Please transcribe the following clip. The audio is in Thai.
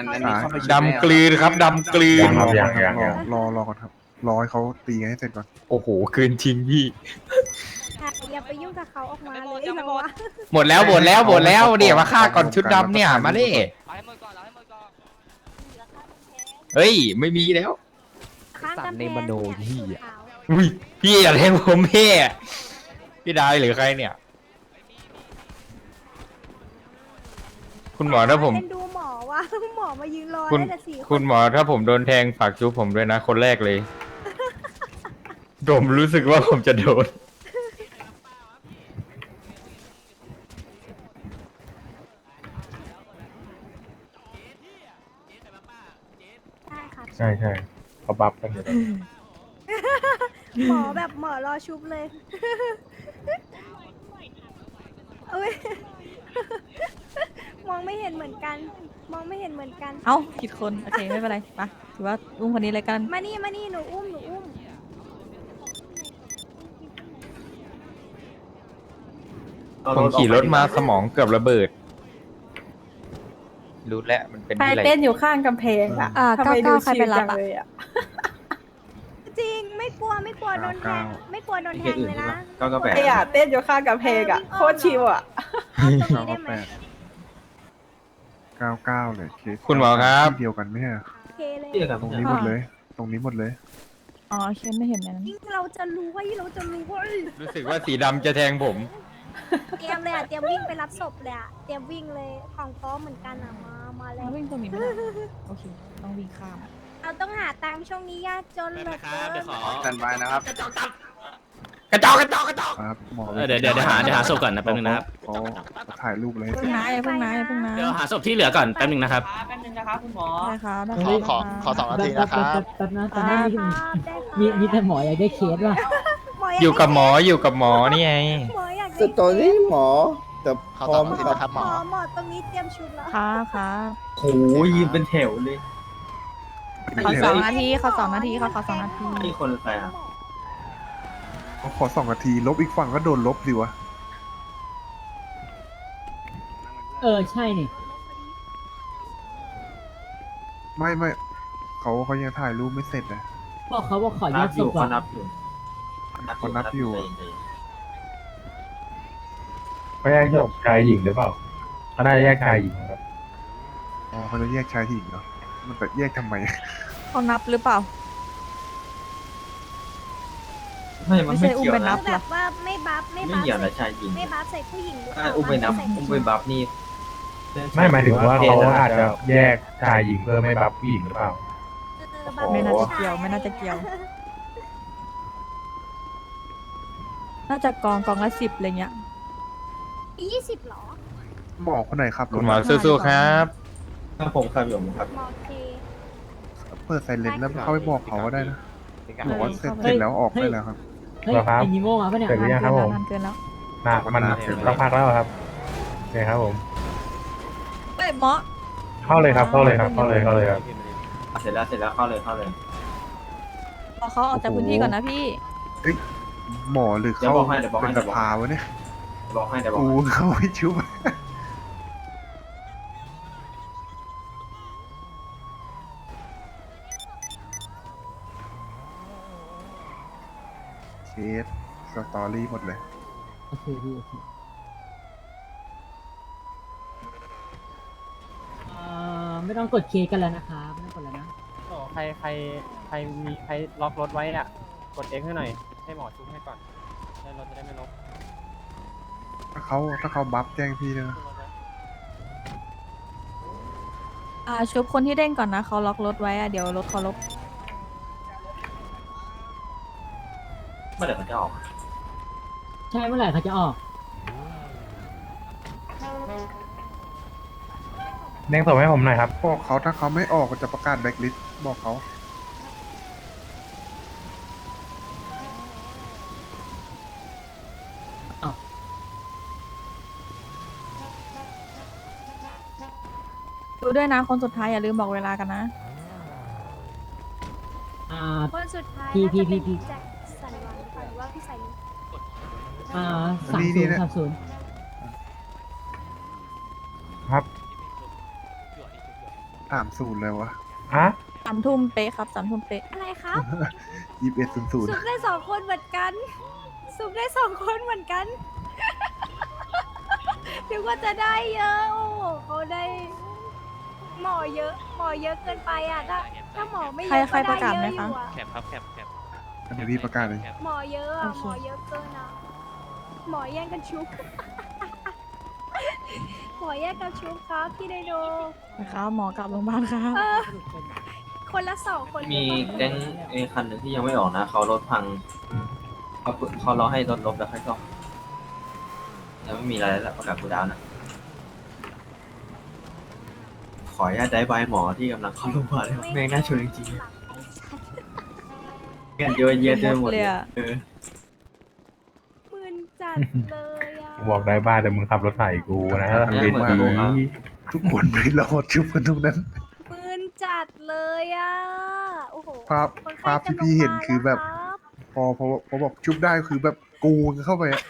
อันเขาอันจะนี้เข้าไปดำกลืนครับดำกลืนยังครับยังรยังอยัง รอรอก่อนครับ รอให้เขาตีกันให้เสร็จก่อน โอ้โหกลืนจริงพี่ อย่าไปยุ่งกับเขาออกมาเลยเราอะหมดแล้วหมดแล้วหมดแล้วเนี่ยมาฆ่าก่อนชุดดำเนี่ยมาดิเฮ้ยไม่มีแล้ว ข้างกำแพงในมโนยี่สีอะขาวอุ้ยพี่อย่าเล่นผมพี่พี่ดายหรือใครเนี่ย คุณหมอถ้าผมเป็นดูหมอ ว่ะหมอมายืนรอคุณได้แต่สี่นคุณหมอถ้าผมโดนแทงฝากจูบผมด้วยนะ คนแรกเลย ผมรู้สึกว่าผมจะโดนใช่ค่ะใช่ใช่เขาบัฟกันอยู่หมอแบบหมอรอชุบเลยเอ้ย มองไม่เห็นเหมือนกัน มองไม่เห็นเหมือนกัน เอ้าผิดคน โอเค ไม่เป็นไรไปถือว่าอุ้มคนนี้เลยกัน มานี่มานี่หนูอุ้มหนูอุ้มผมขี่รถมาสมองเกือบระเบิด รู้แล้วมันเป็นใครที่อะไร เต้นอยู่ข้างกำแพงอะอ่าทำไมดู99ใครชิไปลรับจังอะ เลยอะ จริงไม่กลัวไม่กลัวโดนแทงเก้าไม่กลัวโดนแทงเลยนะก็ก็แปลกไอ้อะเต้นอยู่ข้างกำแพงอะโคตรชิลอะ เอาตรงเก้านี้ได้ไหมแปด เก้าเก้าเลยเคสคุณหมอครับ ที่เดียวกันไหมอะโอเคเลยตรงนี้หมดเลย ตรงนี้หมดเลย อ๋อเคนไม่เห็นอันนั้นยิ่งเราจะรู้ว่ายิ่งเราจะรู้ว่ารู้สึกว่าสีดำจะแทงผม เตรียมเลยอะเตรียมวิ่งไปรับศพเลยอะเตรียมวิ่งเลยของพร้อมเหมือนกันอะมามาแล้แล้วววิ่งตรงนี้ไม่ได้โอเค ต้องวิ่งข้าม เราต้องหาตังค์ช่วงนี้ยากจนเหลือเกิน สแตนบายนะครับ กระจอกกระจอกกระจอกครับหมอเออเดี๋ยวเดี๋ยวเดี๋ยวหาเดี๋ยวหาศพก่อนนะแป๊บนึงนะครับเขาถ่ายรูปเลยให้เสเพิ่ร็งจนะอย่าเพิ่งนะอย่าเพิ่งนะเดี๋ยวหาศพที่เหลือก่อนแป๊บนึงนะครับแป๊บนึงนะคะคุณหมอ ได้ครับได้ขอขอขอสองนาทีนะครับ แป๊บนะตอนได้นี้ครับได้ครับมีมีแต่หมออยากได้เคสว่ะหมอากอยู่กับหมออยู่กับหมอนี่ไง หมออยากแต่ได้ตอนนี้หมอแต่ขอสองนาทีนะครับหหมมออหมอตรงนี้เตรียมชุดแล้วครับครับโหยืนเป็นแถวเลย ขอสองนาทีขอสองนาทีขอขอสองนาทีนี่คนใครอะเขา ขอสองนาที ลบอีกฝั่งก็โดนลบดิวะ เออ ใช่นี่ ไม่ไม่เขาเขายังถ่ายรูปไม่เสร็จเลยบอกเขาบอกขอแยนักบอศยู่พเขาก่อนนับอยู่เขานับอยู่เขาแยกศพชายหญิงหรือเปล่าเขาน่าจะแยกชายหญิงครับอ๋อเขาจะแยกชายหญิงเหรอมันจะแยกทำไม เขานับหรือเปล่า ไม่ มันไม่ไม่ใช่อุ้มเกี่ยวไปนันะบ คือแบบว่าไม่บัฟไม่ไม่บัฟเกี่ยวใส่นะชายหญิงไม่บัฟใส่ผู้หญิงหรือเปอะล่าอุ้มไปนับใส่อุ้มไปบัฟนี่ไม่หมายถึงว่าเขาอาจจะแยกชายหญิงเพื่อไม่บัฟผู้หญิงหรือเปล่า เออบัฟไม่น่าจะผู้ชเกี่ยวไม่น่าจะเกี่ยว น่าจะกองกองละสิบอะไรเงี้ย ยี่สิบเหรอหมอคนไหนครับคุณหมอสู้ๆครับ ถ้าผมครับอยู่ผมครับหมอเคเปิดไซเลนแล้วเข้าไปบอกเขาก็ได้นะบอกว่าเสร็จเฮ้เสร็ยจแล้วออกได้แล้วครับ เฮ้ยเหรอครับ ไอ้นิโม่มาปะเนี่ย เสร็จหรือยังครับผม นานเกินแล้วน่ามันต้องพักแล้วครับโอเคครับผมเฮ้ยหมอเข้าเลยครับ เข้าเลยครับ เข้าเลย เข้าเลยครับเสร็จแล้วเสร็จแล้วเข้าเลยเข้าเลยรอเขาออกจากพื้นที่ก่อนนะพี่ หมอหรือเดี๋ยวเขาบอกให้เดี๋ยวบอกให้เป็นเดี๋สยวบอกภาวะเนี่ยบอกให้เดี๋ยวบอกกูให้เขาไม่ชุบ เคสสตอรี่หมดเลย โอเคพี่โอเคเอ่อไม่ต้องกดเคสกันแล้วนะครับไม่ต้องกดแล้วนะใครใครใครมีใครล็อกรถไว้อะ กดเอ็กให้หน่อย ให้หมอชุบให้ก่อนแล้วรถจะได้ไม่ลบถ้าเขาถ้าเขาบัฟแจ้งพี่ด้วยนะอ่าชุบคนที่เด้งก่อนนะเขาล็อกรถไว้อะเดี๋ยวรถเขาลบ มื่อไหร่เขาจะออกใช่เมื่อไหร่เขาจะออกเด้งศพให้ผมหน่อยครับ บอกเขาถ้าเขาไม่ออกก็จะประกาศแบล็คลิสต์บอกเขา ดูด้วยนะคนสุดท้ายอย่าลืมบอกเวลากันนะอ่า คนสุดท้ายพี่น่าจะพี่เป็นพี่แจ็คสันห วังหรือว่าพี่สายลุงอ่าสามศูนย์สามศูนย์ครับสามศูนย์เลยวะฮะสามทุ่มเป๊ะครับสามทุ่มเป๊ะอะไรครับยี่สิบเอ็ดศูนย์ศูนย์ซุปได้สองคนเหมือนกันซุปได้สองคนเหมือนกันนึกว่าจะได้เยอะโอ้โหเขาได้หมอเยอะหมอเยอะเกินไปอะถ้าถ้าหมอไม่เยอะใครก็ใครประกาศได้เยไหมอะอคะยู่อะแคปครับแคปแคป เดี๋ยวพี่ประกาศเลย หมอเยอะอะโอเคหมอเยอะเกินอะหมอแย่งกันชุบ หมอแย่งกันชุบครับพี่ไดโนนะครับหมอกลับโรงพยาบาลครับเออคนละสองคนมีหรือเปล่าแก๊งเอคันหนึ่งที่ยังไม่ออกนะเขารถพังเขาเขารอให้รถลบแล้วค่อยซ่อมยังไม่มีอะไรแล้วประกาศกูดาวนะขออนุญาตได้ใบหมอที่กำลังเข้าโรงพยาบาลแม่งน่าชวนจริงๆเงินเยอะแยะเต็มหมดเลยเออมึนจัดเลยอะบอกได้บ้านแต่มึงขับรถใส่กูนะทำเวทีทุกคนไม่รอดชุบกันทุกนั้นมึนจัดเลยอะโอ้โหภาพคนไข้ภาพที่พี่เห็นจะลงมาคือแบบล้วรับพอพอพอบอกชุบได้คือแบบกูเข้าไปอะ